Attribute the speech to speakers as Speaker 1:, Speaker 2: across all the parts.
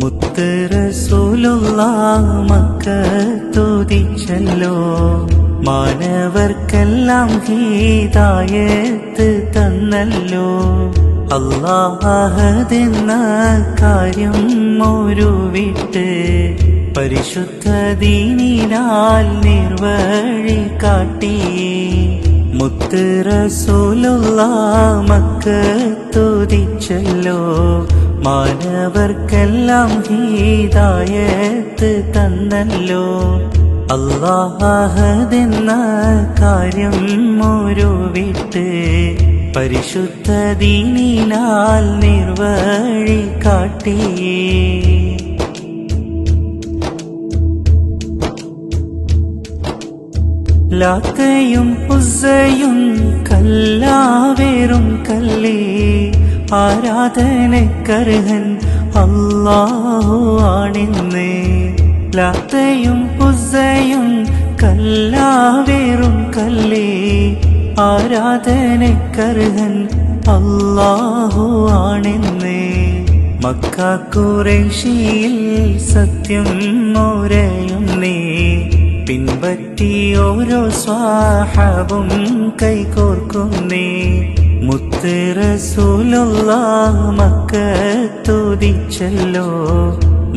Speaker 1: മുത്ത് റസൂലുള്ള മക്കത്തുതിച്ചല്ലോ മാനവർക്കെല്ലാം ഹീതായത്ത് തന്നല്ലോ. അള്ളാഹതെന്ന കാര്യം ഒരു വിട്ട് പരിശുദ്ധ ദീനിനാൽ നിർവഴി കാട്ടി. മുത്ത് റസൂലുള്ള മക്കത്തുതിച്ചല്ലോ മാനവർക്കെല്ലാം ഹീതായത്ത് തന്നല്ലോ. അള്ളാഹതെന്ന കാര്യം ഒരു വിട്ട് പരിശുദ്ധ ദീനിനാൽ നിർവഴി കാട്ടി. ലാക്കയും പുസയും കല്ലാവേറും കല്ലേ. ആരാധനക്കർഹൻ അല്ലാഹു ആണിന്ന്. ലാത്തയും പുസയും കല്ലാവേറും കല്ലേ. ആരാധനക്കർഹൻ അല്ലാഹു ആണിന്ന്. മക്ക കുറേശിയിൽ സത്യം മോരയും നീ പിൻപറ്റി ഓരോ സ്വാഹവും കൈകോർക്കുന്നേ. മുത്ത് റസൂലുള്ള മക്കത്തുതിച്ചല്ലോ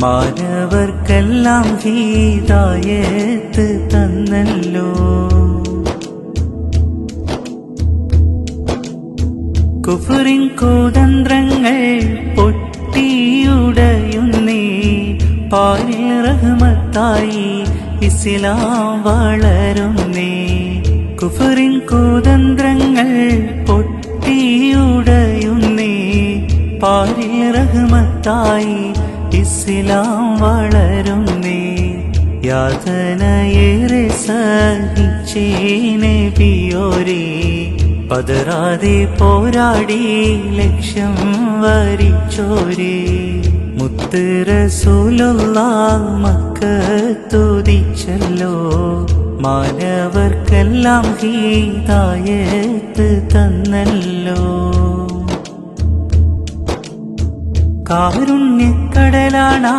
Speaker 1: മാനവർക്കെല്ലാം ഹീതായത്ത് തന്നല്ലോ. കുഫറിൻ കൂതന്ത്രങ്ങൾ പൊട്ടിയുടയുന്നേ. പാരിൽ റഹ്മത്തായി ഇസ്ലാം വളരുന്നേ. കുഫറിൻ കൂതന്ത്രങ്ങൾ പാരിൽ റഹ്മത്തായി ഇസ്ലാം വളരുന്നേ. യാതനയേറെ സഹിച്ചേനെ പിയോരേ പതരാതെ പോരാടി ലക്ഷ്യം വരിച്ചോരേ. മുത്ത് റസൂലുള്ള മക്കത്തുതിച്ചല്ലോ മാനവർക്കെല്ലാം ഹീതായത്ത് തന്നല്ലോ. കാരുണ്യക്കടലാണാ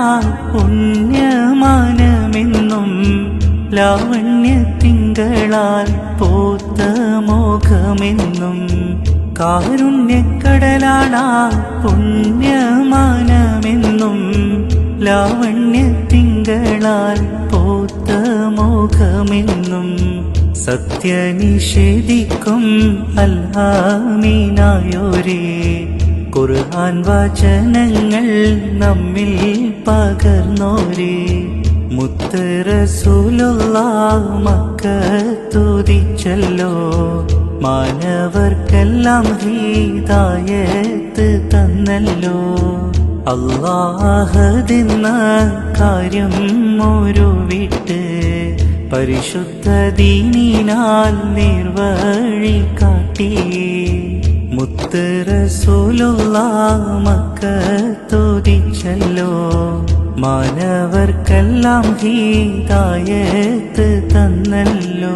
Speaker 1: പുണ്യമാനമെന്നും ലാവണ്യത്തിങ്കളാൽ പോത്ത മോഹമെന്നും കാരുണ്യക്കടലാണാ പുണ്യമാനമെന്നും ലാവണ്യത്തിങ്കളാൽ പോത്ത മോഹമെന്നും സത്യനിഷേധിക്കും അൽഹാമീനായോരേ. ഖുർആൻ വചനങ്ങൾ നമ്മിൽ പകർന്നോരേ. മുത്ത് റസൂലുള്ള മക്കത്തുതിച്ചല്ലോ മാനവർക്കെല്ലാം ഹീതായത്ത് തന്നല്ലോ. അള്ളാഹദിന്ന കാര്യം ഒരു വിട്ട് പരിശുദ്ധ ദീനിനാൽ നിർവഴി കാട്ടി. മുത്ത് റസൂലുള്ള മക്കത്തുതിച്ചല്ലോ മാനവർക്കെല്ലാം ഹീതായത്ത് തന്നല്ലോ.